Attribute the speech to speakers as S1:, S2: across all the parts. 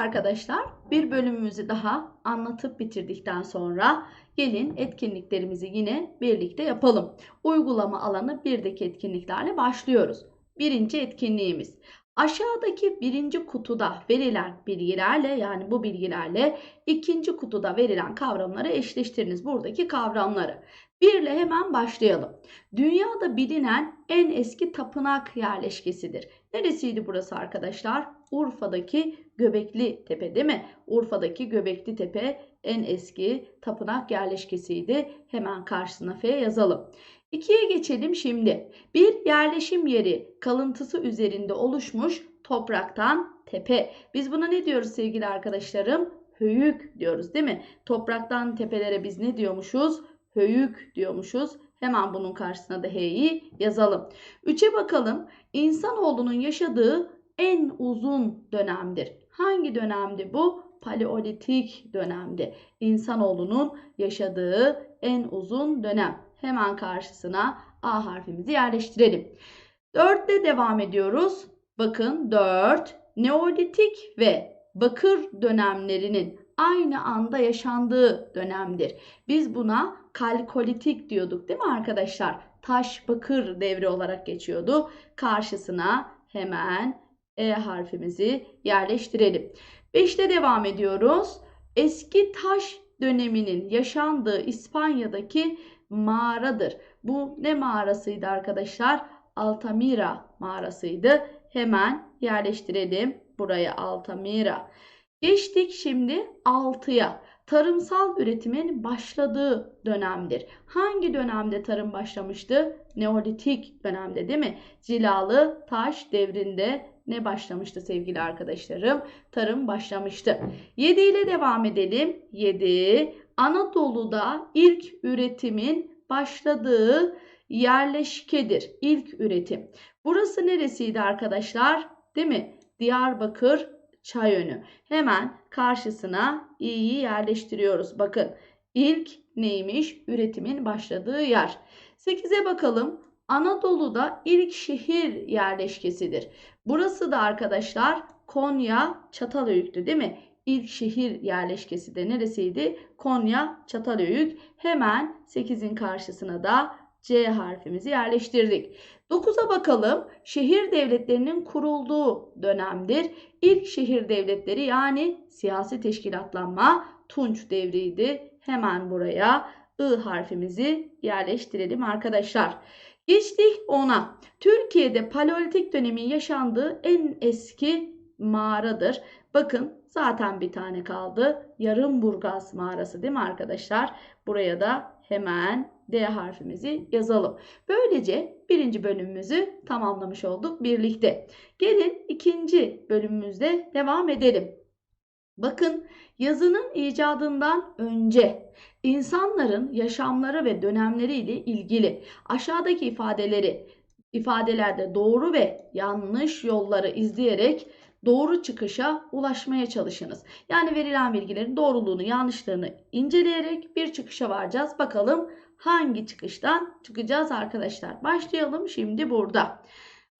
S1: arkadaşlar bir bölümümüzü daha anlatıp bitirdikten sonra gelin etkinliklerimizi yine birlikte yapalım. Uygulama alanı birdeki etkinliklerle başlıyoruz. Birinci etkinliğimiz aşağıdaki birinci kutuda verilen bilgilerle yani bu bilgilerle ikinci kutuda verilen kavramları eşleştiriniz. Buradaki kavramları. Bir ile hemen başlayalım. Dünyada bilinen en eski tapınak yerleşkesidir. Neresiydi burası arkadaşlar? Urfa'daki Göbekli Tepe değil mi? Urfa'daki Göbekli Tepe en eski tapınak yerleşkesiydi. Hemen karşısına F yazalım. İkiye geçelim şimdi. Bir yerleşim yeri kalıntısı üzerinde oluşmuş topraktan tepe. Biz buna ne diyoruz sevgili arkadaşlarım? Höyük diyoruz değil mi? Topraktan tepelere biz ne diyormuşuz? Höyük diyormuşuz. Hemen bunun karşısına da H'yi yazalım. 3'e bakalım. İnsanoğlunun yaşadığı en uzun dönemdir. Hangi dönemdi bu? Paleolitik dönemdi. İnsanoğlunun yaşadığı en uzun dönem. Hemen karşısına A harfimizi yerleştirelim. 4 ile devam ediyoruz. Bakın 4 Neolitik ve Bakır dönemlerinin aynı anda yaşandığı dönemdir. Biz buna kalkolitik diyorduk değil mi arkadaşlar? Taş bakır devri olarak geçiyordu. Karşısına hemen E harfimizi yerleştirelim. 5'te devam ediyoruz. Eski taş döneminin yaşandığı İspanya'daki mağaradır. Bu ne mağarasıydı arkadaşlar? Altamira mağarasıydı. Hemen yerleştirelim buraya Altamira. Geçtik şimdi 6'ya. Tarımsal üretimin başladığı dönemdir. Hangi dönemde tarım başlamıştı? Neolitik dönemde değil mi? Cilalı taş devrinde ne başlamıştı sevgili arkadaşlarım? Tarım başlamıştı. 7 ile devam edelim. 7. Anadolu'da ilk üretimin başladığı yerleşkedir. İlk üretim. Burası neresiydi arkadaşlar? Değil mi? Diyarbakır Çayönü. Hemen karşısına i'yi yerleştiriyoruz. Bakın ilk neymiş? Üretimin başladığı yer. 8'e bakalım. Anadolu'da ilk şehir yerleşkesidir. Burası da arkadaşlar Konya Çatalhöyük'tü değil mi? İlk şehir yerleşkesi de neresiydi? Konya Çatalhöyük. Hemen 8'in karşısına da C harfimizi yerleştirdik. 9'a bakalım. Şehir devletlerinin kurulduğu dönemdir. İlk şehir devletleri yani siyasi teşkilatlanma Tunç devriydi. Hemen buraya I harfimizi yerleştirelim arkadaşlar. Geçtik 10'a. Türkiye'de paleolitik dönemin yaşandığı en eski mağaradır. Bakın zaten bir tane kaldı. Yarımburgaz mağarası değil mi arkadaşlar? Buraya da hemen D harfimizi yazalım. Böylece birinci bölümümüzü tamamlamış olduk birlikte. Gelin ikinci bölümümüzde devam edelim. Bakın yazının icadından önce insanların yaşamları ve dönemleri ile ilgili aşağıdaki ifadeleri ifadelerde doğru ve yanlış yolları izleyerek doğru çıkışa ulaşmaya çalışınız. Yani verilen bilgilerin doğruluğunu, yanlışlığını inceleyerek bir çıkışa varacağız. Bakalım hangi çıkıştan çıkacağız arkadaşlar? Başlayalım şimdi burada.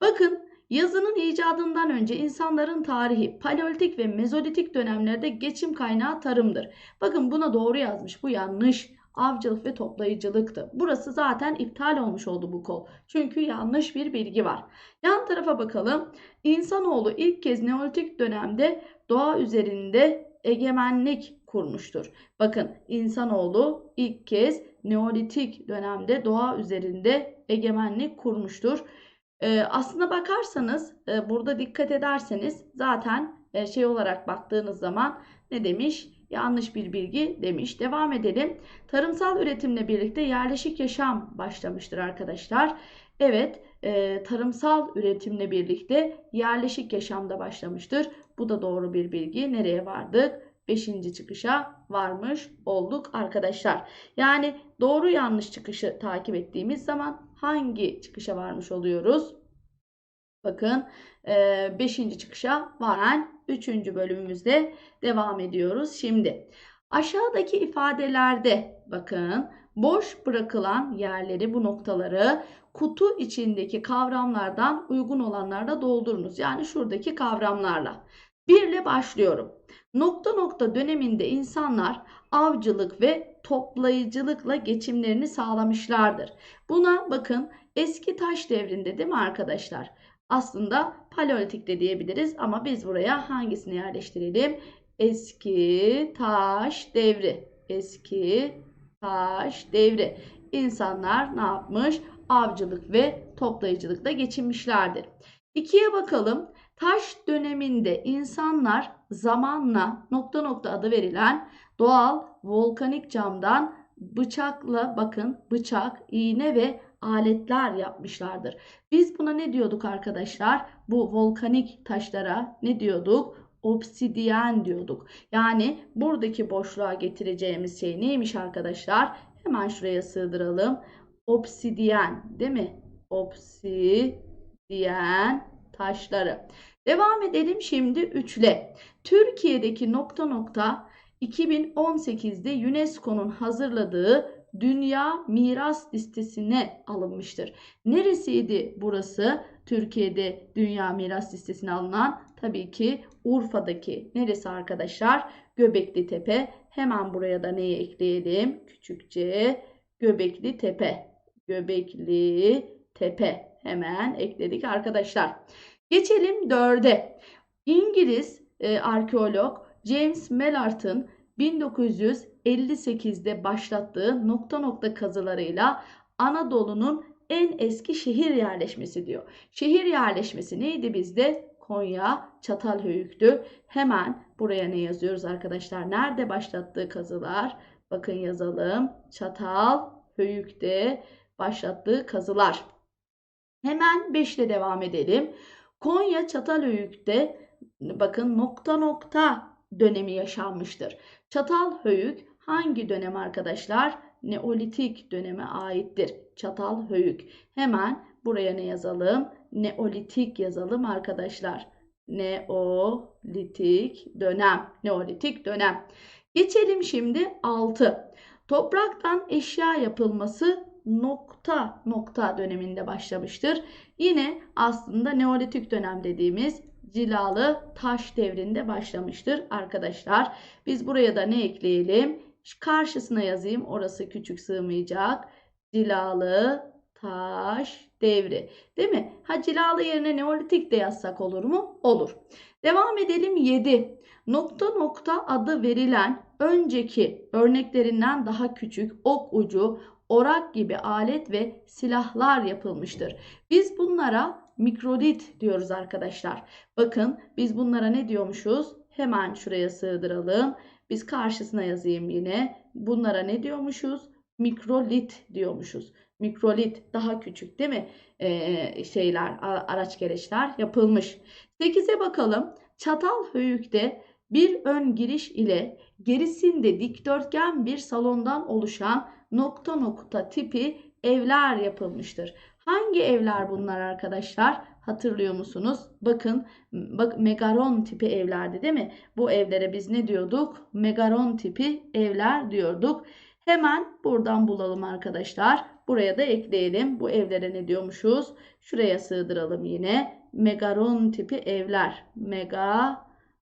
S1: Bakın yazının icadından önce insanların tarihi paleolitik ve mezolitik dönemlerde geçim kaynağı tarımdır. Bakın buna doğru yazmış. Bu yanlış. Avcılık ve toplayıcılıktı. Burası zaten iptal olmuş oldu bu kol. Çünkü yanlış bir bilgi var. Yan tarafa bakalım. İnsanoğlu ilk kez Neolitik dönemde doğa üzerinde egemenlik kurmuştur. Bakın insanoğlu ilk kez Neolitik dönemde doğa üzerinde egemenlik kurmuştur. Ee, aslına bakarsanız e, burada dikkat ederseniz zaten e, şey olarak baktığınız zaman ne demiş? Yanlış bir bilgi demiş. Devam edelim. Tarımsal üretimle birlikte yerleşik yaşam başlamıştır arkadaşlar. Evet, e, tarımsal üretimle birlikte yerleşik yaşamda başlamıştır. Bu da doğru bir bilgi. Nereye vardık? 5. çıkışa varmış olduk arkadaşlar. Yani doğru yanlış çıkışı takip ettiğimiz zaman hangi çıkışa varmış oluyoruz? Bakın 5. çıkışa varan 3. bölümümüzde devam ediyoruz. Şimdi aşağıdaki ifadelerde bakın boş bırakılan yerleri bu noktaları kutu içindeki kavramlardan uygun olanlarla doldurunuz. Yani şuradaki kavramlarla. Birle başlıyorum. Nokta nokta döneminde insanlar avcılık ve toplayıcılıkla geçimlerini sağlamışlardır. Buna bakın eski taş devrinde değil mi arkadaşlar? Aslında paleolitik de diyebiliriz ama biz buraya hangisini yerleştirelim? Eski taş devri. Eski taş devri. İnsanlar ne yapmış? Avcılık ve toplayıcılıkla geçinmişlerdir. İkiye bakalım. Taş döneminde insanlar zamanla nokta nokta adı verilen doğal volkanik camdan bıçakla bakın bıçak, iğne ve aletler yapmışlardır. Biz buna ne diyorduk arkadaşlar? Bu volkanik taşlara ne diyorduk? Obsidiyen diyorduk. Yani buradaki boşluğa getireceğimiz şey neymiş arkadaşlar? Hemen şuraya sığdıralım. Obsidiyen değil mi? Obsidiyen taşları. Devam edelim şimdi 3'le. Türkiye'deki nokta nokta 2018'de UNESCO'nun hazırladığı Dünya Miras Listesi'ne alınmıştır. Neresiydi burası? Türkiye'de Dünya Miras Listesi'ne alınan tabii ki Urfa'daki neresi arkadaşlar? Göbekli Tepe. Hemen buraya da neyi ekleyelim? Küçükçe Göbekli Tepe. Göbekli Tepe. Hemen ekledik arkadaşlar. Geçelim dörde. İngiliz e, arkeolog James Mallart'ın 1958'de başlattığı nokta nokta kazılarıyla Anadolu'nun en eski şehir yerleşmesi diyor. Şehir yerleşmesi neydi bizde? Konya Çatalhöyük'tü. Hemen buraya ne yazıyoruz arkadaşlar? Nerede başlattığı kazılar? Bakın yazalım. Çatalhöyük'te başlattığı kazılar. Hemen 5 ile devam edelim. Konya Çatalhöyük'te bakın nokta nokta dönemi yaşanmıştır. Çatalhöyük hangi dönem arkadaşlar? Neolitik döneme aittir. Çatalhöyük. Hemen buraya ne yazalım? Neolitik yazalım arkadaşlar. Neolitik dönem. Neolitik dönem. Geçelim şimdi 6. Topraktan eşya yapılması nokta nokta döneminde başlamıştır. Yine aslında Neolitik dönem dediğimiz cilalı taş devrinde başlamıştır arkadaşlar. Biz buraya da ne ekleyelim? Karşısına yazayım. Orası küçük sığmayacak. Cilalı taş devri. Değil mi? Ha cilalı yerine neolitik de yazsak olur mu? Olur. Devam edelim 7. Nokta nokta adı verilen önceki örneklerinden daha küçük ok ucu, orak gibi alet ve silahlar yapılmıştır. Biz bunlara mikrolit diyoruz arkadaşlar. Bakın biz bunlara ne diyormuşuz? Hemen şuraya sığdıralım. Biz karşısına yazayım yine. Bunlara ne diyormuşuz? Mikrolit diyormuşuz. Mikrolit daha küçük değil mi? Ee, şeyler, araç gereçler yapılmış. 8'e bakalım. Çatalhöyük'te bir ön giriş ile gerisinde dikdörtgen bir salondan oluşan nokta nokta tipi evler yapılmıştır. Hangi evler bunlar arkadaşlar? Hatırlıyor musunuz? Bakın bak megaron tipi evlerdi değil mi? Bu evlere biz ne diyorduk? Megaron tipi evler diyorduk. Hemen buradan bulalım arkadaşlar. Buraya da ekleyelim. Bu evlere ne diyormuşuz? Şuraya sığdıralım yine. Megaron tipi evler. Megaron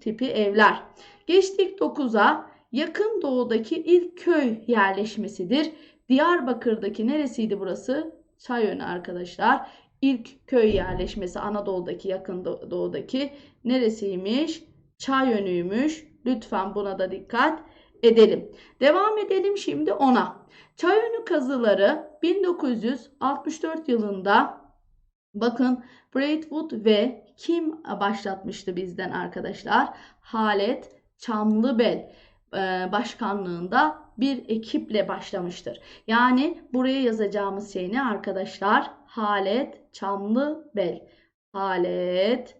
S1: tipi evler. Geçtik 9'a. Yakın doğudaki ilk köy yerleşmesidir. Diyarbakır'daki neresiydi burası? Çayönü arkadaşlar. İlk köy yerleşmesi Anadolu'daki yakın doğudaki neresiymiş? Çayönü'ymüş. Lütfen buna da dikkat edelim. Devam edelim şimdi ona. Çayönü kazıları 1964 yılında bakın Braidwood ve kim başlatmıştı bizden arkadaşlar? Halet Çamlıbel başkanlığında bir ekiple başlamıştır. Yani buraya yazacağımız şey ne arkadaşlar? Halet Çamlıbel. Halet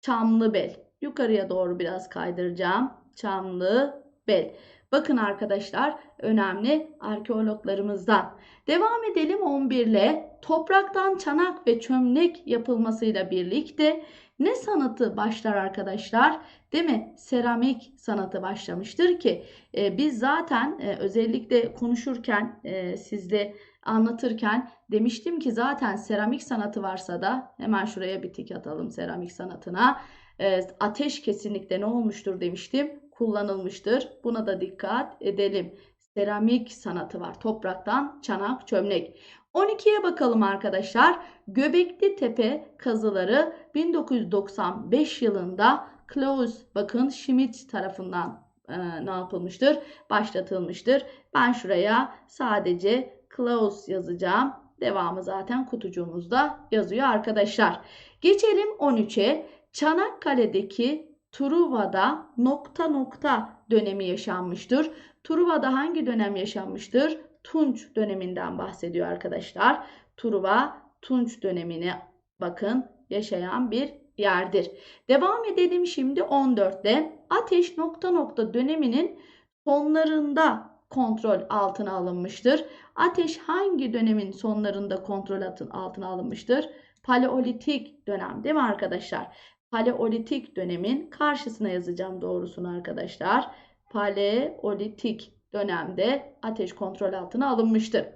S1: Çamlıbel. Yukarıya doğru biraz kaydıracağım. Çamlıbel. Bakın arkadaşlar önemli arkeologlarımızdan. Devam edelim 11 ile topraktan çanak ve çömlek yapılmasıyla birlikte ne sanatı başlar arkadaşlar? Değil mi? Seramik sanatı başlamıştır ki e, biz zaten e, özellikle konuşurken e, sizle anlatırken demiştim ki zaten seramik sanatı varsa da hemen şuraya bir tik atalım seramik sanatına. e, ateş kesinlikle ne olmuştur demiştim? Kullanılmıştır. Buna da dikkat edelim. Seramik sanatı var. Topraktan çanak, çömlek. 12'ye bakalım arkadaşlar. Göbekli Tepe kazıları 1995 yılında Klaus bakın Schmidt tarafından e, ne yapılmıştır? Başlatılmıştır. Ben şuraya sadece Klaus yazacağım. Devamı zaten kutucuğumuzda yazıyor arkadaşlar. Geçelim 13'e. Çanakkale'deki Truva'da nokta nokta dönemi yaşanmıştır. Truva'da hangi dönem yaşanmıştır? Tunç döneminden bahsediyor arkadaşlar. Truva Tunç dönemine bakın yaşayan bir yerdir. Devam edelim şimdi 14'te. Ateş nokta nokta döneminin sonlarında kontrol altına alınmıştır. Ateş hangi dönemin sonlarında kontrol altına alınmıştır? Paleolitik dönem değil mi arkadaşlar? Paleolitik dönemin karşısına yazacağım doğrusunu arkadaşlar. Paleolitik dönemde ateş kontrol altına alınmıştır.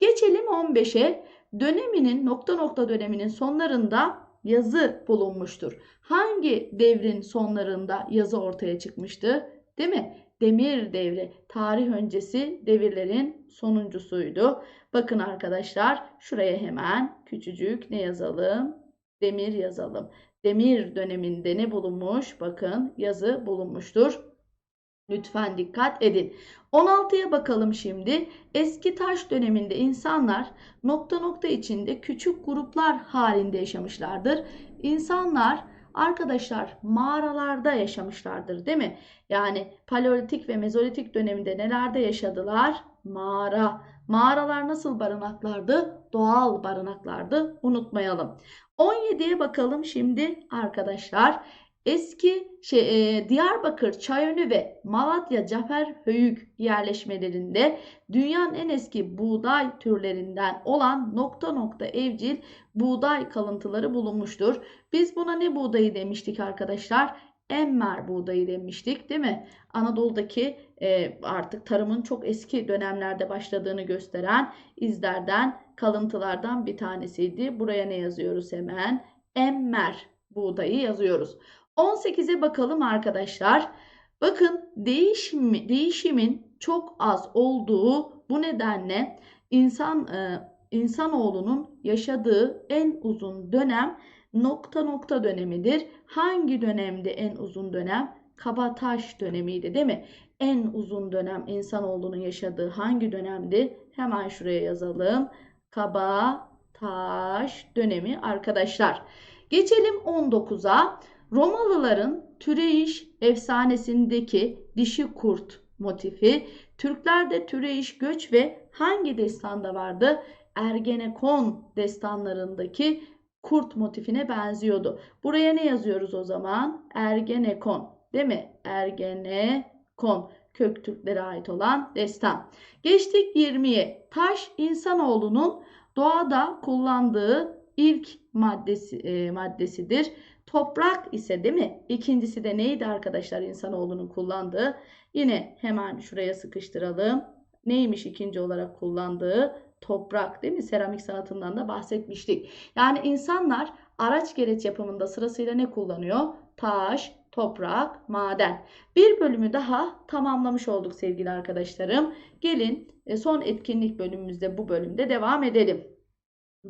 S1: Geçelim 15'e. Döneminin nokta nokta döneminin sonlarında yazı bulunmuştur. Hangi devrin sonlarında yazı ortaya çıkmıştı? Değil mi? Demir devri tarih öncesi devirlerin sonuncusuydu. Bakın arkadaşlar şuraya hemen küçücük ne yazalım? Demir yazalım. Demir döneminde ne bulunmuş? Bakın yazı bulunmuştur. Lütfen dikkat edin. 16'ya bakalım şimdi. Eski taş döneminde insanlar nokta nokta içinde küçük gruplar halinde yaşamışlardır. İnsanlar arkadaşlar mağaralarda yaşamışlardır değil mi? Yani paleolitik ve mezolitik döneminde nelerde yaşadılar? Mağara. Mağaralar nasıl barınaklardı? Doğal barınaklardı. Unutmayalım. 17'ye bakalım şimdi arkadaşlar. Eski şey, e, Diyarbakır, Çayönü ve Malatya Caferhöyük yerleşmelerinde dünyanın en eski buğday türlerinden olan nokta nokta evcil buğday kalıntıları bulunmuştur. Biz buna ne buğdayı demiştik arkadaşlar? Emmer buğdayı demiştik değil mi? Anadolu'daki e, artık tarımın çok eski dönemlerde başladığını gösteren izlerden, kalıntılardan bir tanesiydi. Buraya ne yazıyoruz hemen? Emmer buğdayı yazıyoruz. 18'e bakalım arkadaşlar. Bakın değişim, değişimin çok az olduğu bu nedenle insan e, insanoğlunun yaşadığı en uzun dönem nokta nokta dönemidir. Hangi dönemde en uzun dönem? Kabataş dönemiydi değil mi? En uzun dönem insanoğlunun yaşadığı hangi dönemdi? Hemen şuraya yazalım. Kabataş dönemi arkadaşlar. Geçelim 19'a. Romalıların Türeyiş efsanesindeki dişi kurt motifi Türklerde Türeyiş göç ve hangi destanda vardı? Ergenekon destanlarındaki kurt motifine benziyordu. Buraya ne yazıyoruz o zaman? Ergenekon değil mi? Ergenekon kök Türklere ait olan destan. Geçtik 20'ye. Taş insanoğlunun doğada kullandığı ilk maddesi e, maddesidir. Toprak ise değil mi? İkincisi de neydi arkadaşlar insanoğlunun kullandığı? Yine hemen şuraya sıkıştıralım. Neymiş ikinci olarak kullandığı? Toprak değil mi? Seramik sanatından da bahsetmiştik. Yani insanlar araç gereç yapımında sırasıyla ne kullanıyor? Taş, toprak, maden. Bir bölümü daha tamamlamış olduk sevgili arkadaşlarım. Gelin e, son etkinlik bölümümüzde bu bölümde devam edelim.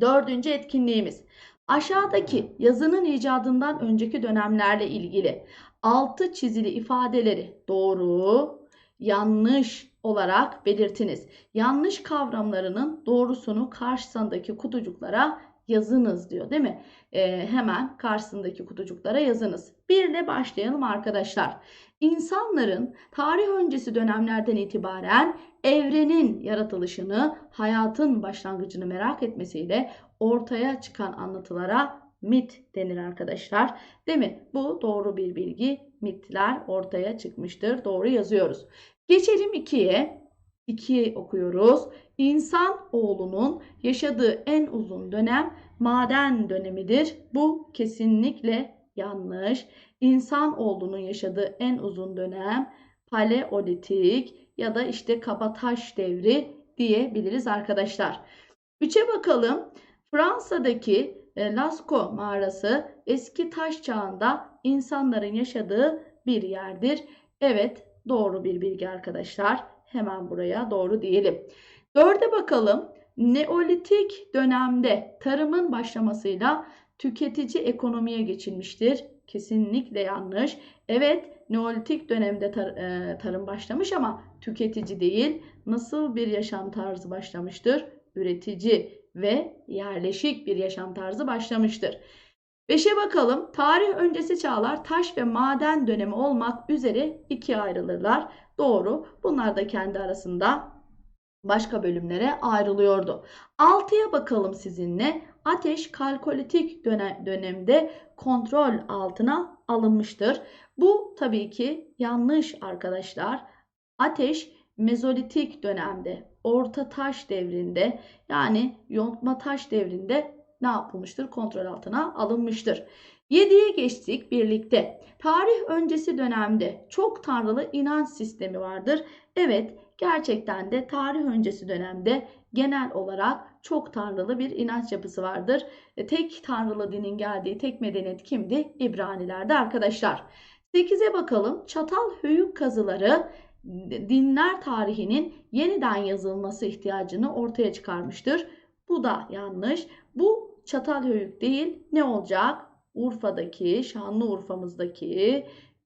S1: Dördüncü etkinliğimiz. Aşağıdaki yazının icadından önceki dönemlerle ilgili altı çizili ifadeleri doğru, yanlış olarak belirtiniz. Yanlış kavramlarının doğrusunu karşısındaki kutucuklara yazınız diyor değil mi? Ee, hemen karşısındaki kutucuklara yazınız. Bir ile başlayalım arkadaşlar. İnsanların tarih öncesi dönemlerden itibaren evrenin yaratılışını, hayatın başlangıcını merak etmesiyle ortaya çıkan anlatılara mit denir arkadaşlar. Değil mi? Bu doğru bir bilgi. Mitler ortaya çıkmıştır. Doğru yazıyoruz. Geçelim 2'ye. 2'yi okuyoruz. İnsan oğlunun yaşadığı en uzun dönem maden dönemidir. Bu kesinlikle yanlış. İnsan oğlunun yaşadığı en uzun dönem paleolitik ya da işte kabataş devri diyebiliriz arkadaşlar. 3'e bakalım. Fransa'daki e, Lascaux mağarası eski taş çağında insanların yaşadığı bir yerdir. Evet doğru bir bilgi arkadaşlar. Hemen buraya doğru diyelim. Dörde bakalım. Neolitik dönemde tarımın başlamasıyla tüketici ekonomiye geçilmiştir. Kesinlikle yanlış. Evet Neolitik dönemde tar e, tarım başlamış ama tüketici değil. Nasıl bir yaşam tarzı başlamıştır? Üretici ve yerleşik bir yaşam tarzı başlamıştır. Beşe bakalım. Tarih öncesi çağlar taş ve maden dönemi olmak üzere ikiye ayrılırlar. Doğru. Bunlar da kendi arasında başka bölümlere ayrılıyordu. 6'ya bakalım sizinle. Ateş kalkolitik dönem, dönemde kontrol altına alınmıştır. Bu tabii ki yanlış arkadaşlar. Ateş mezolitik dönemde, orta taş devrinde yani yontma taş devrinde ne yapılmıştır? Kontrol altına alınmıştır. 7'ye geçtik birlikte. Tarih öncesi dönemde çok tanrılı inanç sistemi vardır. Evet, gerçekten de tarih öncesi dönemde genel olarak çok tanrılı bir inanç yapısı vardır. E, tek tanrılı dinin geldiği tek medeniyet kimdi? İbranilerdi arkadaşlar. 8'e bakalım. Çatal höyük kazıları dinler tarihinin yeniden yazılması ihtiyacını ortaya çıkarmıştır. Bu da yanlış. Bu Çatalhöyük değil ne olacak? Urfa'daki, Şanlıurfa'mızdaki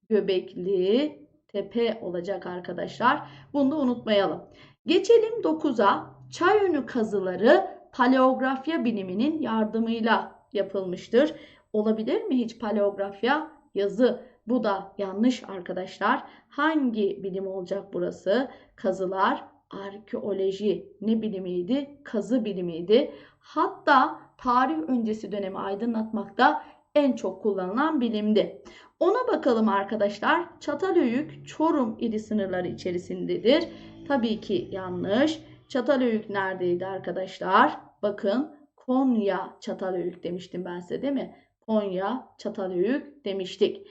S1: Göbekli Tepe olacak arkadaşlar. Bunu da unutmayalım. Geçelim 9'a. Çayönü kazıları paleografya biliminin yardımıyla yapılmıştır. Olabilir mi hiç paleografya? Yazı. Bu da yanlış arkadaşlar. Hangi bilim olacak burası? Kazılar, arkeoloji ne bilimiydi? Kazı bilimiydi. Hatta tarih öncesi dönemi aydınlatmakta en çok kullanılan bilimdi. Ona bakalım arkadaşlar. Çatalhöyük Çorum ili sınırları içerisindedir. Tabii ki yanlış. Çatalhöyük neredeydi arkadaşlar? Bakın Konya Çatalhöyük demiştim ben size değil mi? Konya Çatalhöyük demiştik.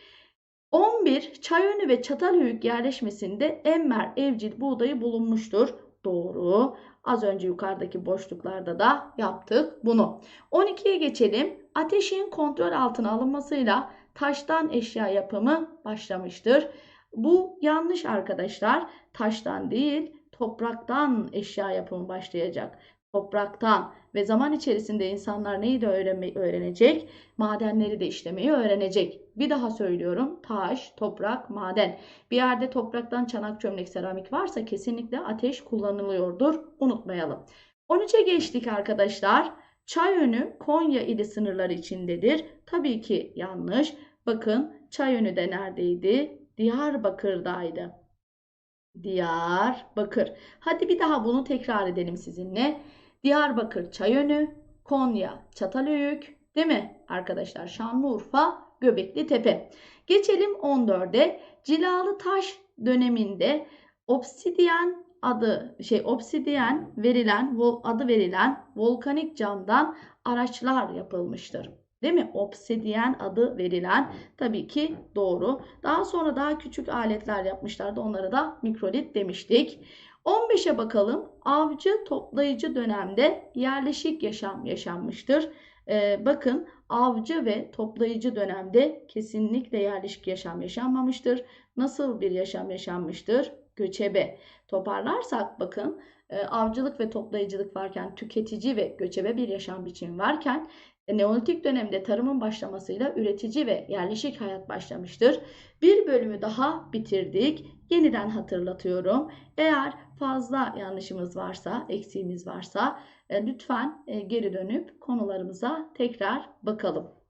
S1: 11 Çayönü ve Çatalhöyük yerleşmesinde emmer evcil buğdayı bulunmuştur. Doğru. Az önce yukarıdaki boşluklarda da yaptık bunu. 12'ye geçelim. Ateşin kontrol altına alınmasıyla taştan eşya yapımı başlamıştır. Bu yanlış arkadaşlar. Taştan değil, topraktan eşya yapımı başlayacak topraktan ve zaman içerisinde insanlar neyi de öğrenecek? Madenleri de işlemeyi öğrenecek. Bir daha söylüyorum. Taş, toprak, maden. Bir yerde topraktan çanak, çömlek, seramik varsa kesinlikle ateş kullanılıyordur. Unutmayalım. 13'e geçtik arkadaşlar. Çayönü Konya ili sınırları içindedir. Tabii ki yanlış. Bakın Çayönü de neredeydi? Diyarbakır'daydı. Diyarbakır. Hadi bir daha bunu tekrar edelim sizinle. Diyarbakır Çayönü, Konya Çatalhöyük, değil mi arkadaşlar? Şanlıurfa Göbekli Tepe. Geçelim 14'e. Cilalı taş döneminde obsidiyen adı şey obsidiyen verilen adı verilen volkanik camdan araçlar yapılmıştır. Değil mi? Obsidiyen adı verilen tabii ki doğru. Daha sonra daha küçük aletler yapmışlardı. Onlara da mikrolit demiştik. 15'e bakalım. Avcı toplayıcı dönemde yerleşik yaşam yaşanmıştır. Ee, bakın avcı ve toplayıcı dönemde kesinlikle yerleşik yaşam yaşanmamıştır. Nasıl bir yaşam yaşanmıştır? Göçebe. Toparlarsak bakın e, avcılık ve toplayıcılık varken tüketici ve göçebe bir yaşam biçimi varken e, Neolitik dönemde tarımın başlamasıyla üretici ve yerleşik hayat başlamıştır. Bir bölümü daha bitirdik. Yeniden hatırlatıyorum. Eğer fazla yanlışımız varsa, eksiğimiz varsa e, lütfen e, geri dönüp konularımıza tekrar bakalım.